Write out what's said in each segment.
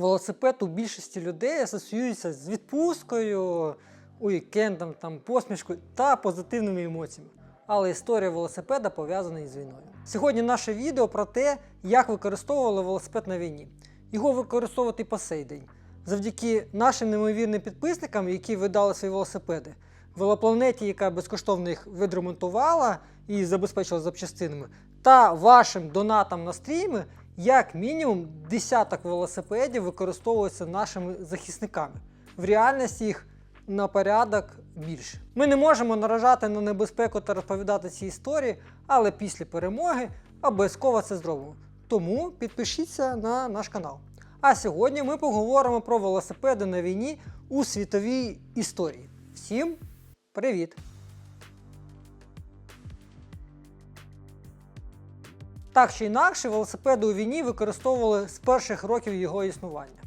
Велосипед у більшості людей асоціюється з відпусткою, уікендом, там, посмішкою та позитивними емоціями. Але історія велосипеда пов'язана із війною. Сьогодні наше відео про те, як використовували велосипед на війні. Його використовувати по сей день. Завдяки нашим неймовірним підписникам, які видали свої велосипеди, велопланеті, яка безкоштовно їх відремонтувала і забезпечила запчастинами, та вашим донатам на стріми, як мінімум десяток велосипедів використовуються нашими захисниками. В реальності їх на порядок більше. Ми не можемо наражати на небезпеку та розповідати ці історії, але після перемоги обов'язково це зробимо. Тому підпишіться на наш канал. А сьогодні ми поговоримо про велосипеди на війні у світовій історії. Всім привіт! Так чи інакше, велосипеди у війні використовували з перших років його існування.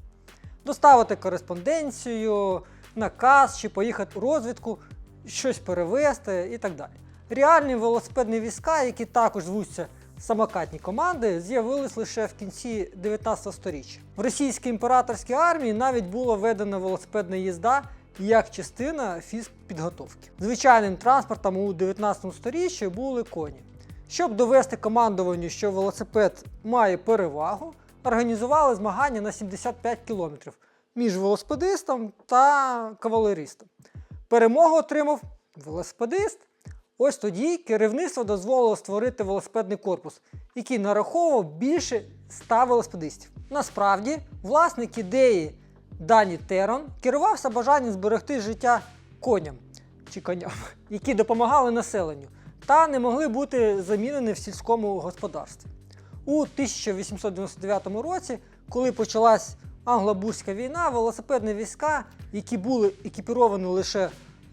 Доставити кореспонденцію, наказ чи поїхати у розвідку, щось перевезти і так далі. Реальні велосипедні війська, які також звуться самокатні команди, з'явились лише в кінці 19 століття. В російській імператорській армії навіть була введена велосипедна їзда як частина фізпідготовки. Звичайним транспортом у 19 столітті були коні. Щоб довести командуванню, що велосипед має перевагу, організували змагання на 75 кілометрів між велосипедистом та кавалеристом. Перемогу отримав велосипедист. Ось тоді керівництво дозволило створити велосипедний корпус, який нараховував більше 100 велосипедистів. Насправді, власник ідеї Дані Терон керувався бажанням зберегти життя коням чи коням, які допомагали населенню та не могли бути замінені в сільському господарстві. У 1899 році, коли почалась англо-бурська війна, велосипедні війська, які були екіпіровані лише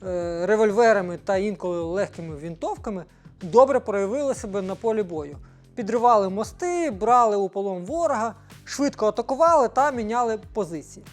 е, револьверами та інколи легкими вінтовками, добре проявили себе на полі бою. Підривали мости, брали у полон ворога, швидко атакували та міняли позиції.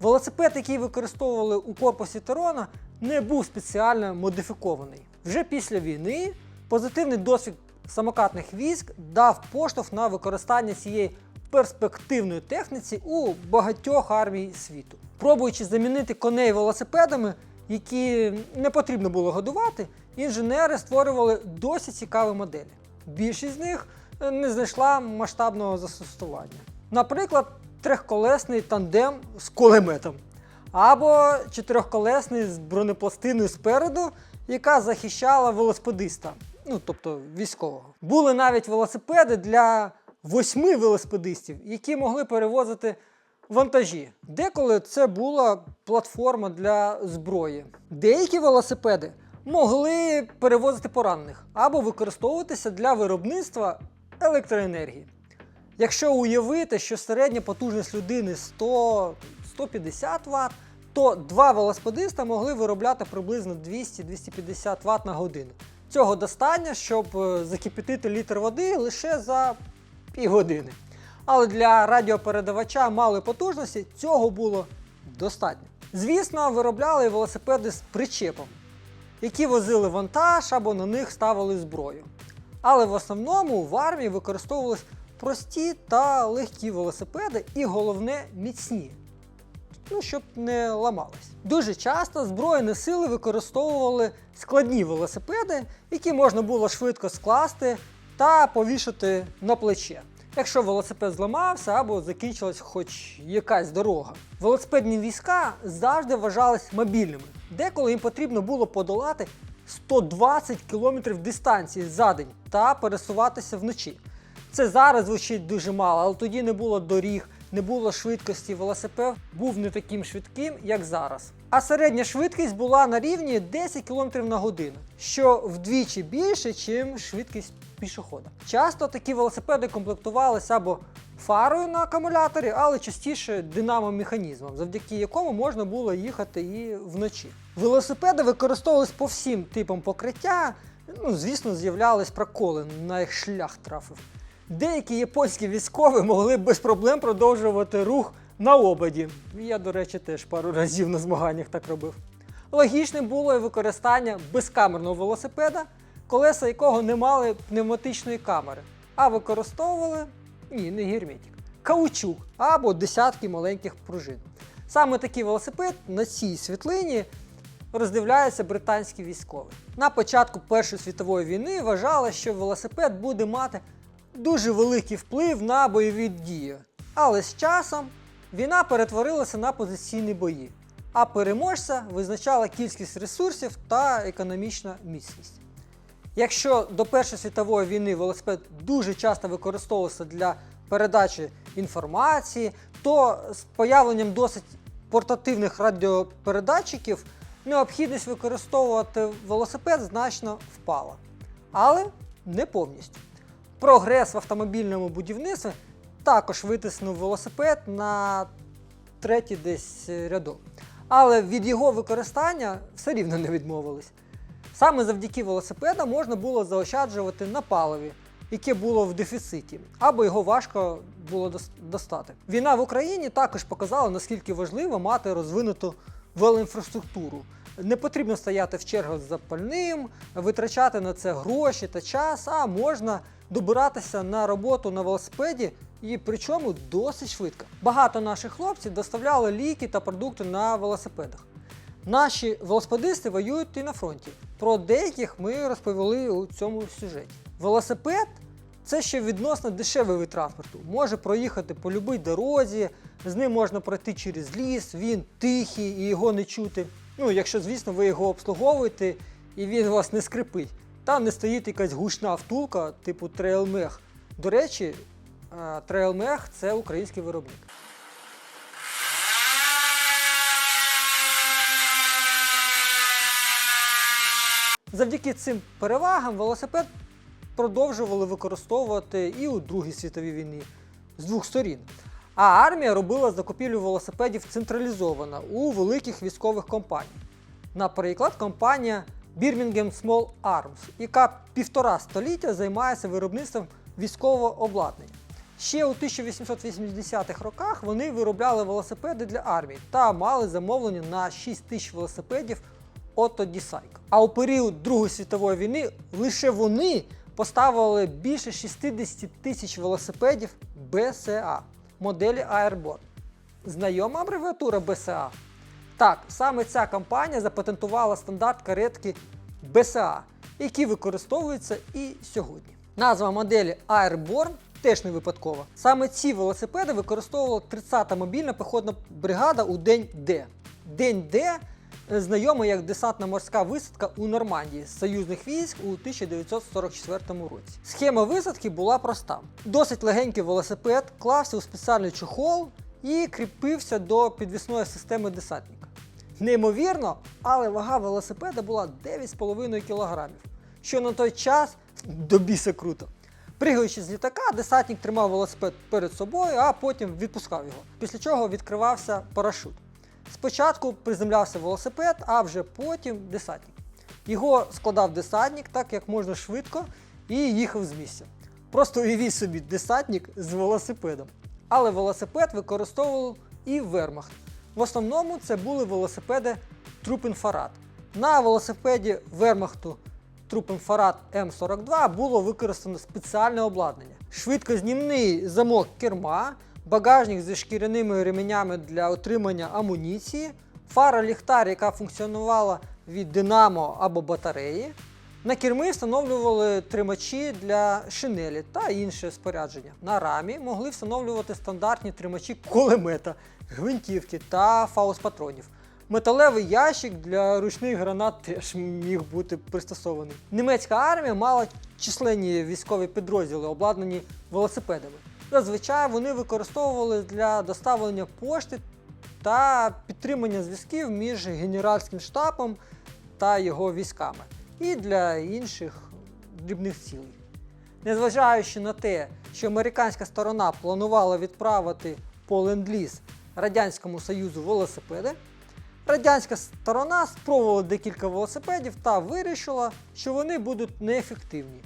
Велосипед, який використовували у корпусі Терона, не був спеціально модифікований. Вже після війни позитивний досвід самокатних військ дав поштовх на використання цієї перспективної техніці у багатьох армій світу. Пробуючи замінити коней велосипедами, які не потрібно було годувати, інженери створювали досить цікаві моделі. Більшість з них е, не знайшла масштабного застосування. Наприклад, трьохколесний тандем з кулеметом, або чотирьохколесний з бронепластиною спереду, яка захищала велосипедиста, ну тобто військового. Були навіть велосипеди для восьми велосипедистів, які могли перевозити вантажі. Деколи це була платформа для зброї. Деякі велосипеди могли перевозити поранених або використовуватися для виробництва електроенергії. Якщо уявити, що середня потужність людини 100-150 Вт, то два велосипедиста могли виробляти приблизно 200-250 Вт на годину. Цього достатньо, щоб е, закипятити літр води лише за півгодини. Але для радіопередавача малої потужності цього було достатньо. Звісно, виробляли велосипеди з причепом, які возили вантаж або на них ставили зброю. Але в основному в армії використовувались прості та легкі велосипеди і головне міцні. Ну, щоб не ламались. Дуже часто збройні сили використовували складні велосипеди, які можна було швидко скласти та повішати на плече. Якщо велосипед зламався або закінчилась хоч якась дорога. Велосипедні війська завжди вважались мобільними. Деколи їм потрібно було подолати 120 км дистанції за день та пересуватися вночі. Це зараз звучить дуже мало, але тоді не було доріг, не було швидкості. Велосипед був не таким швидким, як зараз. А середня швидкість була на рівні 10 км на годину, що вдвічі більше, ніж швидкість пішохода. Часто такі велосипеди комплектувалися або фарою на акумуляторі, але частіше динамомеханізмом, завдяки якому можна було їхати і вночі. Велосипеди використовувались по всім типам покриття. Ну, звісно, з'являлись проколи, на їх шлях трафив. Деякі японські військові могли без проблем продовжувати рух на ободі. Я, до речі, теж пару разів на змаганнях так робив. Логічним було і використання безкамерного велосипеда, колеса якого не мали пневматичної камери, а використовували ні, не герметик. каучук або десятки маленьких пружин. Саме такий велосипед на цій світлині роздивляється британський військовий. На початку Першої світової війни вважали, що велосипед буде мати дуже великий вплив на бойові дії. Але з часом війна перетворилася на позиційні бої, а переможця визначала кількість ресурсів та економічна міцність. Якщо до Першої світової війни велосипед дуже часто використовувався для передачі інформації, то з появленням досить портативних радіопередатчиків необхідність використовувати велосипед значно впала. Але не повністю. Прогрес в автомобільному будівництві також витиснув велосипед на третій десь рядок. Але від його використання все рівно не відмовились. Саме завдяки велосипедам можна було заощаджувати на паливі, яке було в дефіциті, або його важко було достати. Війна в Україні також показала, наскільки важливо мати розвинуту велоінфраструктуру. Не потрібно стояти в чергах за пальним, витрачати на це гроші та час, а можна добиратися на роботу на велосипеді і причому досить швидко. Багато наших хлопців доставляли ліки та продукти на велосипедах. Наші велосипедисти воюють і на фронті. Про деяких ми розповіли у цьому сюжеті. Велосипед це ще відносно дешевий вид транспорту. Може проїхати по будь-якій дорозі, з ним можна пройти через ліс, він тихий і його не чути. Ну, якщо, звісно, ви його обслуговуєте і він вас не скрипить. Там не стоїть якась гучна втулка, типу трейлмех. До речі, трейлмех це український виробник. Завдяки цим перевагам велосипед продовжували використовувати і у Другій світовій війні з двох сторін. А армія робила закупівлю велосипедів централізовано у великих військових компаніях. Наприклад, компанія Birmingham Small Arms, яка півтора століття займається виробництвом військового обладнання. Ще у 1880-х роках вони виробляли велосипеди для армії та мали замовлення на 6 тисяч велосипедів Otto Дісайк. А у період Другої світової війни лише вони поставили більше 60 тисяч велосипедів BCA моделі Airborne. Знайома абревіатура BCA? Так, саме ця компанія запатентувала стандарт каретки BCA, який використовується і сьогодні. Назва моделі Airborne теж не випадкова. Саме ці велосипеди використовувала 30-та мобільна піхотна бригада у День Д. День Д е, знайомий як десантна морська висадка у Нормандії з союзних військ у 1944 році. Схема висадки була проста: досить легенький велосипед клався у спеціальний чохол і кріпився до підвісної системи десантника. Неймовірно, але вага велосипеда була 9,5 кг, що на той час до біса круто. Пригаючи з літака, десантник тримав велосипед перед собою, а потім відпускав його, після чого відкривався парашут. Спочатку приземлявся велосипед, а вже потім десантник. Його складав десантник так, як можна швидко, і їхав з місця. Просто уявіть собі десантник з велосипедом. Але велосипед використовував і вермахт. В основному це були велосипеди Трупенфарад. На велосипеді вермахту Трупенфарад М42 було використано спеціальне обладнання. Швидкознімний замок керма, багажник зі шкіряними ременями для отримання амуніції, фара ліхтар, яка функціонувала від динамо або батареї. На керми встановлювали тримачі для шинелі та інше спорядження. На рамі могли встановлювати стандартні тримачі кулемета, гвинтівки та фаус-патронів. Металевий ящик для ручних гранат теж міг бути пристосований. Німецька армія мала численні військові підрозділи, обладнані велосипедами. Зазвичай вони використовували для доставлення пошти та підтримання зв'язків між генеральським штабом та його військами і для інших дрібних цілей. Незважаючи на те, що американська сторона планувала відправити по ленд-ліз Радянському Союзу велосипеди, радянська сторона спробувала декілька велосипедів та вирішила, що вони будуть неефективні,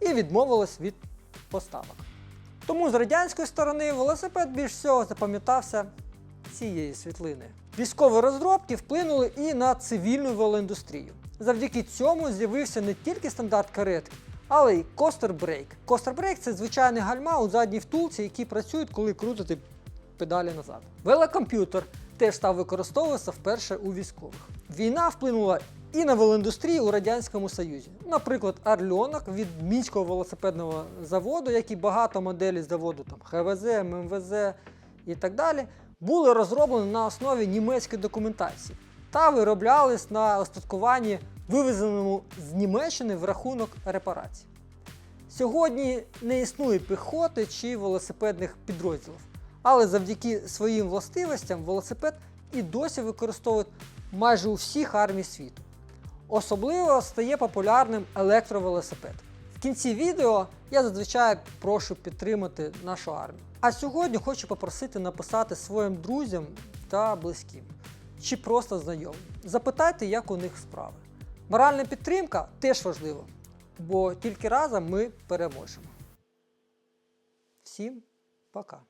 і відмовилась від поставок. Тому з радянської сторони велосипед більш всього запам'ятався цієї світлини. Військові розробки вплинули і на цивільну велоіндустрію. Завдяки цьому з'явився не тільки стандарт каретки, але й костер брейк. Костер брейк це звичайний гальма у задній втулці, які працюють, коли крутити педалі назад. Велокомп'ютер теж став використовуватися вперше у військових. Війна вплинула і на велоіндустрію у Радянському Союзі. Наприклад, Арльонок від Мінського велосипедного заводу, як і багато моделей заводу там ХВЗ, ММВЗ і так далі, були розроблені на основі німецької документації та вироблялись на остаткуванні, вивезеному з Німеччини в рахунок репарацій. Сьогодні не існує піхоти чи велосипедних підрозділів, але завдяки своїм властивостям велосипед і досі використовують майже у всіх армій світу. Особливо стає популярним електровелосипед. В кінці відео я зазвичай прошу підтримати нашу армію. А сьогодні хочу попросити написати своїм друзям та близьким чи просто знайомі. Запитайте, як у них справи. Моральна підтримка теж важлива, бо тільки разом ми переможемо. Всім пока!